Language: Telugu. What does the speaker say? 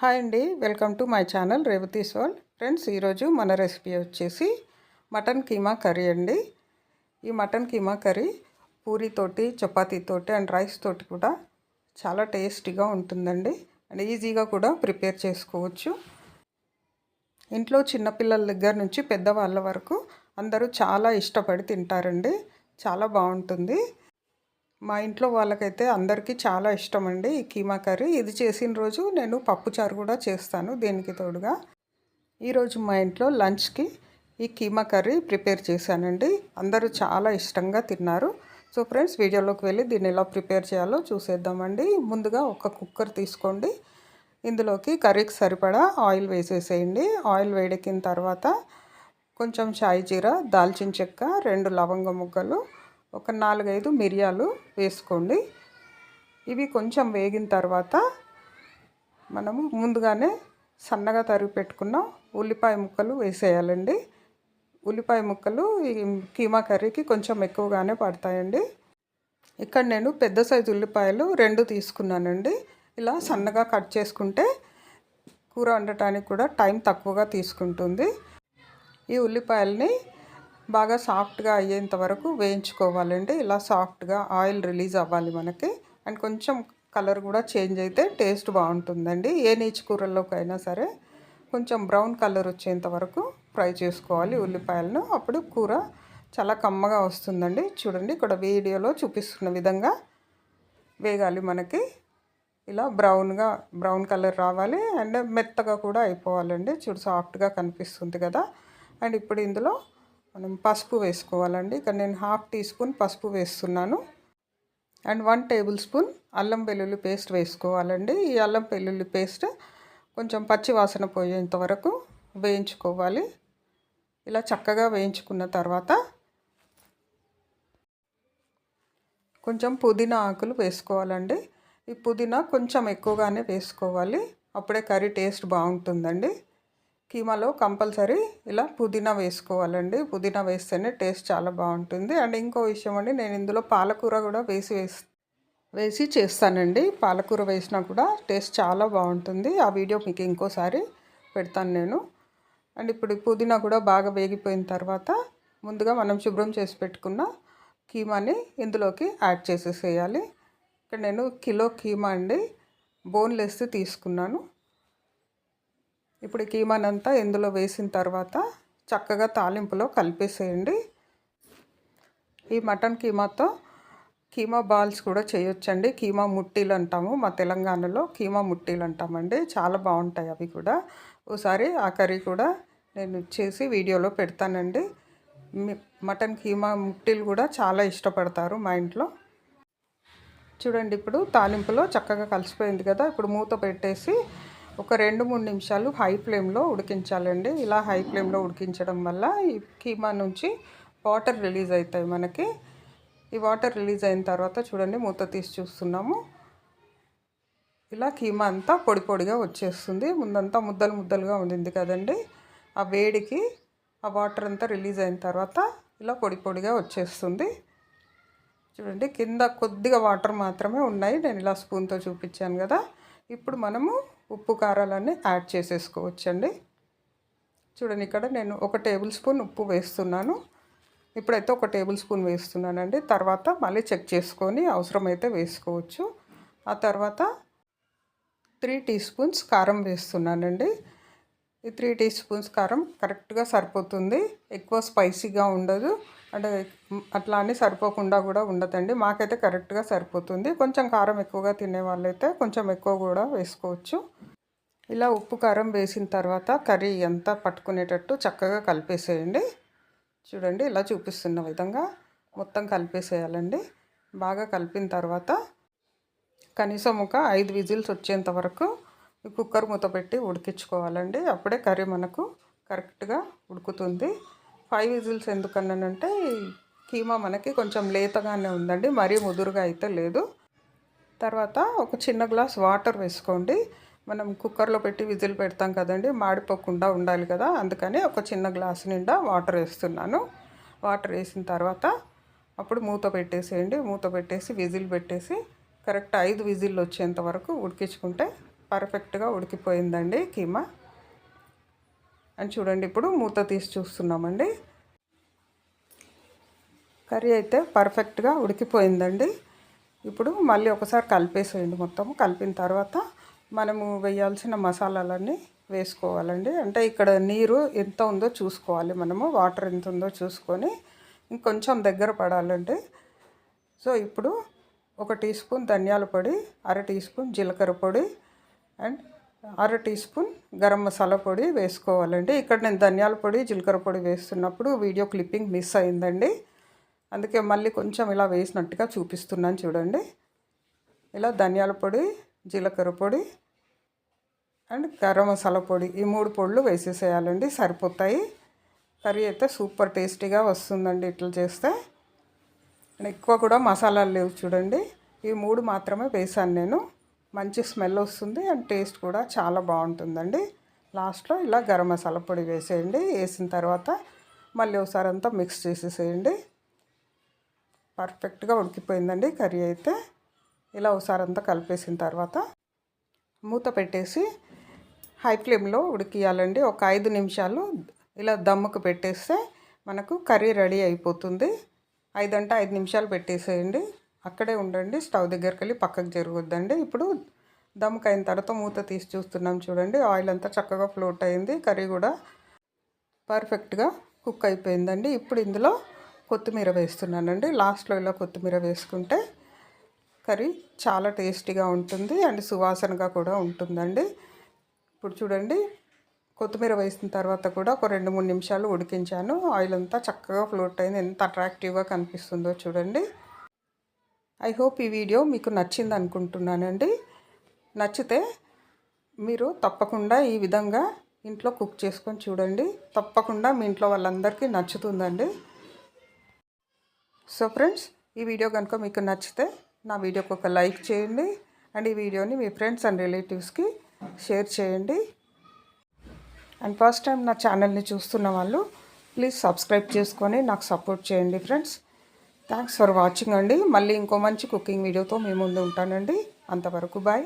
హాయ్ అండి welcome to my channel Revathi's soul. Friends ఈరోజు మన రెసిపీ వచ్చేసి మటన్ కీమా కర్రీ అండి. ఈ మటన్ కీమా కర్రీ పూరితోటి చపాతీతోటి అండ్ రైస్ తోటి కూడా చాలా టేస్టీగా ఉంటుందండి. అండ్ ఈజీగా కూడా ప్రిపేర్ చేసుకోవచ్చు. ఇంట్లో చిన్నపిల్లల దగ్గర నుంచి పెద్దవాళ్ళ వరకు అందరూ చాలా ఇష్టపడి తింటారండి. చాలా బాగుంటుంది. మా ఇంట్లో వాళ్ళకైతే అందరికీ చాలా ఇష్టం అండి ఈ కీమా కర్రీ. ఇది చేసిన రోజు నేను పప్పుచారు కూడా చేస్తాను దీనికి తోడుగా. ఈరోజు మా ఇంట్లో లంచ్కి ఈ కీమా కర్రీ ప్రిపేర్ చేశానండి. అందరూ చాలా ఇష్టంగా తిన్నారు. సో ఫ్రెండ్స్ వీడియోలోకి వెళ్ళి దీన్ని ఎలా ప్రిపేర్ చేయాలో చూసేద్దామండి. ముందుగా ఒక కుక్కర్ తీసుకోండి. ఇందులోకి కర్రీకి సరిపడా ఆయిల్ వేసేసేయండి. ఆయిల్ వేడెక్కిన తర్వాత కొంచెం షాయి జీర దాల్చిన చెక్క రెండు లవంగ ముగ్గలు ఒక నాలుగైదు మిరియాలు వేసుకోండి. ఇవి కొంచెం వేగిన తర్వాత మనము ముందుగానే సన్నగా తరిగి పెట్టుకున్న ఉల్లిపాయ ముక్కలు వేసేయాలండి. ఉల్లిపాయ ముక్కలు ఈ కీమా కర్రీకి కొంచెం ఎక్కువగానే పడతాయండి. ఇక్కడ నేను పెద్ద సైజు ఉల్లిపాయలు రెండు తీసుకున్నానండి. ఇలా సన్నగా కట్ చేసుకుంటే కూర వండటానికి కూడా టైం తక్కువగా తీసుకుంటుంది. ఈ ఉల్లిపాయలని బాగా సాఫ్ట్గా అయ్యేంత వరకు వేయించుకోవాలండి. ఇలా సాఫ్ట్గా ఆయిల్ రిలీజ్ అవ్వాలి మనకి. అండ్ కొంచెం కలర్ కూడా చేంజ్ అయితే టేస్ట్ బాగుంటుందండి. ఏ నీచు కూరల్లోకైనా సరే కొంచెం బ్రౌన్ కలర్ వచ్చేంత వరకు ఫ్రై చేసుకోవాలి ఉల్లిపాయలను. అప్పుడు కూర చాలా కమ్మగా వస్తుందండి. చూడండి ఇక్కడ వీడియోలో చూపిస్తున్న విధంగా వేగాలి మనకి. ఇలా బ్రౌన్గా బ్రౌన్ కలర్ రావాలి. అండ్ మెత్తగా కూడా అయిపోవాలండి. చూడు సాఫ్ట్గా కనిపిస్తుంది కదా. అండ్ ఇప్పుడు ఇందులో మనం పసుపు వేసుకోవాలండి. ఇక్కడ నేను హాఫ్ టీ స్పూన్ పసుపు వేస్తున్నాను. అండ్ వన్ టేబుల్ స్పూన్ అల్లం వెల్లుల్లి పేస్ట్ వేసుకోవాలండి. ఈ అల్లం వెల్లుల్లి పేస్ట్ కొంచెం పచ్చి వాసన పోయేంత వరకు వేయించుకోవాలి. ఇలా చక్కగా వేయించుకున్న తర్వాత కొంచెం పుదీనా ఆకులు వేసుకోవాలండి. ఈ పుదీనా కొంచెం ఎక్కువగానే వేసుకోవాలి. అప్పుడే కర్రీ టేస్ట్ బాగుంటుందండి. కీమాలో కంపల్సరీ ఇలా పుదీనా వేసుకోవాలండి. పుదీనా వేస్తేనే టేస్ట్ చాలా బాగుంటుంది. అండ్ ఇంకో విషయం అండి నేను ఇందులో పాలకూర కూడా వేసి వేసి వేసి చేస్తానండి. పాలకూర వేసినా కూడా టేస్ట్ చాలా బాగుంటుంది. ఆ వీడియో మీకు ఇంకోసారి పెడతాను నేను. అండ్ ఇప్పుడు పుదీనా కూడా బాగా వేగిపోయిన తర్వాత ముందుగా మనం శుభ్రం చేసి పెట్టుకున్న కీమాని ఇందులోకి యాడ్ చేసేసేయాలి. ఇక్కడ నేను కిలో కీమా అండి బోన్లెస్ తీసుకున్నాను. ఇప్పుడు కీమానంతా ఇందులో వేసిన తర్వాత చక్కగా తాలింపులో కలిపేసేయండి. ఈ మటన్ కీమాతో కీమా బాల్స్ కూడా చేయొచ్చండి. కీమా ముట్టీలు అంటాము మా తెలంగాణలో కీమా ముట్టీలు అంటామండి. చాలా బాగుంటాయి అవి కూడా. ఒకసారి ఆ కర్రీ కూడా నేను చేసి వీడియోలో పెడతానండి. మటన్ కీమా ముట్టీలు కూడా చాలా ఇష్టపడతారు మా ఇంట్లో. చూడండి ఇప్పుడు తాలింపులో చక్కగా కలిసిపోయింది కదా. ఇప్పుడు మూత పెట్టేసి ఒక రెండు మూడు నిమిషాలు హై ఫ్లేమ్లో ఉడికించాలండి. ఇలా హై ఫ్లేమ్లో ఉడికించడం వల్ల ఈ కీమా నుంచి వాటర్ రిలీజ్ అవుతాయి మనకి. ఈ వాటర్ రిలీజ్ అయిన తర్వాత చూడండి మూత తీసి చూస్తున్నాము. ఇలా కీమా అంతా పొడి పొడిగా వచ్చేస్తుంది. ముందంతా ముద్దలు ముద్దలుగా ఉండింది కదండి. ఆ వేడికి ఆ వాటర్ అంతా రిలీజ్ అయిన తర్వాత ఇలా పొడి పొడిగా వచ్చేస్తుంది. చూడండి కింద కొద్దిగా వాటర్ మాత్రమే ఉన్నాయి. నేను ఇలా స్పూన్తో చూపించాను కదా. ఇప్పుడు మనము ఉప్పు కారాలన్నీ యాడ్ చేసేసుకోవచ్చండి. చూడండి ఇక్కడ నేను ఒక టేబుల్ స్పూన్ ఉప్పు వేస్తున్నాను. ఇప్పుడైతే ఒక టేబుల్ స్పూన్ వేస్తున్నానండి. తర్వాత మళ్ళీ చెక్ చేసుకొని అవసరమైతే వేసుకోవచ్చు. ఆ తర్వాత త్రీ టీ స్పూన్స్ కారం వేస్తున్నానండి. ఈ త్రీ టీ స్పూన్స్ కారం కరెక్ట్గా సరిపోతుంది. ఎక్కువ స్పైసీగా ఉండదు. అంటే అట్లా అని సరిపోకుండా కూడా ఉండదండి. మాకైతే కరెక్ట్గా సరిపోతుంది. కొంచెం కారం ఎక్కువగా తినే వాళ్ళైతే కొంచెం ఎక్కువ కూడా వేసుకోవచ్చు. ఇలా ఉప్పు కారం వేసిన తర్వాత కర్రీ ఎంత పట్టుకునేటట్టు చక్కగా కలిపేసేయండి. చూడండి ఇలా చూపిస్తున్న విధంగా మొత్తం కలిపేసేయాలండి. బాగా కలిపిన తర్వాత కనీసం ఒక ఐదు విజిల్స్ వచ్చేంత వరకు కుక్కర్ మూత పెట్టి ఉడికించుకోవాలండి. అప్పుడే కర్రీ మనకు కరెక్ట్గా ఉడుకుతుంది. ఫైవ్ విజిల్స్ ఎందుకన్నానంటే కీమా మనకి కొంచెం లేతగానే ఉందండి మరీ ముదురుగా అయితే లేదు. తర్వాత ఒక చిన్న గ్లాస్ వాటర్ వేసుకోండి. మనం కుక్కర్లో పెట్టి విజిల్ పెడతాం కదండి మాడిపోకుండా ఉండాలి కదా అందుకని ఒక చిన్న గ్లాస్ నిండా వాటర్ వేస్తున్నాను. వాటర్ వేసిన తర్వాత అప్పుడు మూత పెట్టేసేయండి. మూత పెట్టేసి విజిల్ పెట్టేసి కరెక్ట్ ఐదు విజిల్ వచ్చేంత వరకు ఉడికించుకుంటే పర్ఫెక్ట్గా ఉడికిపోయిందండి కీమా. అని చూడండి ఇప్పుడు మూత తీసి చూస్తున్నామండి. కర్రీ అయితే పర్ఫెక్ట్గా ఉడికిపోయిందండి. ఇప్పుడు మళ్ళీ ఒకసారి కలిపేసేయండి మొత్తం. కలిపిన తర్వాత మనము వేయాల్సిన మసాలాలన్నీ వేసుకోవాలండి. అంటే ఇక్కడ నీరు ఎంత ఉందో చూసుకోవాలి మనము వాటర్ ఎంత ఉందో చూసుకొని ఇంకొంచెం దగ్గర పడాలండి. సో ఇప్పుడు ఒక టీ స్పూన్ ధనియాల పొడి అర టీ స్పూన్ జీలకర్ర పొడి అండ్ అర టీ స్పూన్ గరం మసాలా పొడి వేసుకోవాలండి. ఇక్కడ నేను ధనియాల పొడి జీలకర్ర పొడి వేస్తున్నప్పుడు వీడియో క్లిప్పింగ్ మిస్ అయిందండి. అందుకే మళ్ళీ కొంచెం ఇలా వేసినట్టుగా చూపిస్తున్నాను చూడండి. ఇలా ధనియాల పొడి జీలకర్ర పొడి అండ్ గరం మసాలా పొడి ఈ మూడు పొడులు వేసేసేయాలండి సరిపోతాయి. కర్రీ అయితే సూపర్ టేస్టీగా వస్తుందండి ఇట్లా చేస్తే. ఎక్కువ కూడా మసాలాలు లేవు చూడండి. ఈ మూడు మాత్రమే వేసాను నేను. మంచి స్మెల్ వస్తుంది అండ్ టేస్ట్ కూడా చాలా బాగుంటుందండి. లాస్ట్లో ఇలా గరం మసాలా పొడి వేసేయండి. వేసిన తర్వాత మళ్ళీ ఒకసారి అంతా మిక్స్ చేసేసేయండి. పర్ఫెక్ట్గా ఉడికిపోయిందండి కర్రీ అయితే. ఇలా ఒకసారి అంతా కలిపేసిన తర్వాత మూత పెట్టేసి హై ఫ్లేమ్లో ఉడికియాలండి. ఒక ఐదు నిమిషాలు ఇలా దమ్ముకు పెట్టేస్తే మనకు కర్రీ రెడీ అయిపోతుంది. ఐదు ఐదు నిమిషాలు పెట్టేసేయండి. అక్కడే ఉండండి స్టవ్ దగ్గరికి వెళ్ళి పక్కకు జరగొద్దండి. ఇప్పుడు దమ్ముకు అయిన తర్వాత మూత తీసి చూస్తున్నాం చూడండి. ఆయిల్ అంతా చక్కగా ఫ్లోట్ అయింది. కర్రీ కూడా పర్ఫెక్ట్గా కుక్ అయిపోయిందండి. ఇప్పుడు ఇందులో కొత్తిమీర వేస్తున్నానండి. లాస్ట్లో ఇలా కొత్తిమీర వేసుకుంటే కర్రీ చాలా టేస్టీగా ఉంటుంది అండ్ సువాసనగా కూడా ఉంటుందండి. ఇప్పుడు చూడండి కొత్తిమీర వేసిన తర్వాత కూడా ఒక రెండు మూడు నిమిషాలు ఉడికించాను. ఆయిల్ అంతా చక్కగా ఫ్లోట్ అయింది. ఎంత అట్రాక్టివ్గా కనిపిస్తుందో చూడండి. ఐ హోప్ ఈ వీడియో మీకు నచ్చింది అనుకుంటున్నానండి. నచ్చితే మీరు తప్పకుండా ఈ విధంగా ఇంట్లో కుక్ చేసుకొని చూడండి. తప్పకుండా మీ ఇంట్లో వాళ్ళందరికీ నచ్చుతుందండి. సో ఫ్రెండ్స్ ఈ వీడియో కనుక మీకు నచ్చితే నా వీడియోకి ఒక లైక్ చేయండి. అండ్ ఈ వీడియోని మీ ఫ్రెండ్స్ అండ్ రిలేటివ్స్కి షేర్ చేయండి. అండ్ ఫస్ట్ టైం నా ఛానల్ని చూస్తున్న వాళ్ళు ప్లీజ్ సబ్స్క్రైబ్ చేసుకొని నాకు సపోర్ట్ చేయండి ఫ్రెండ్స్ థ్యాంక్స్ ఫర్ వాచింగ్ అండి. మళ్ళీ ఇంకో మంచి కుకింగ్ వీడియోతో మీ ముందు ఉంటానండి. అంతవరకు బాయ్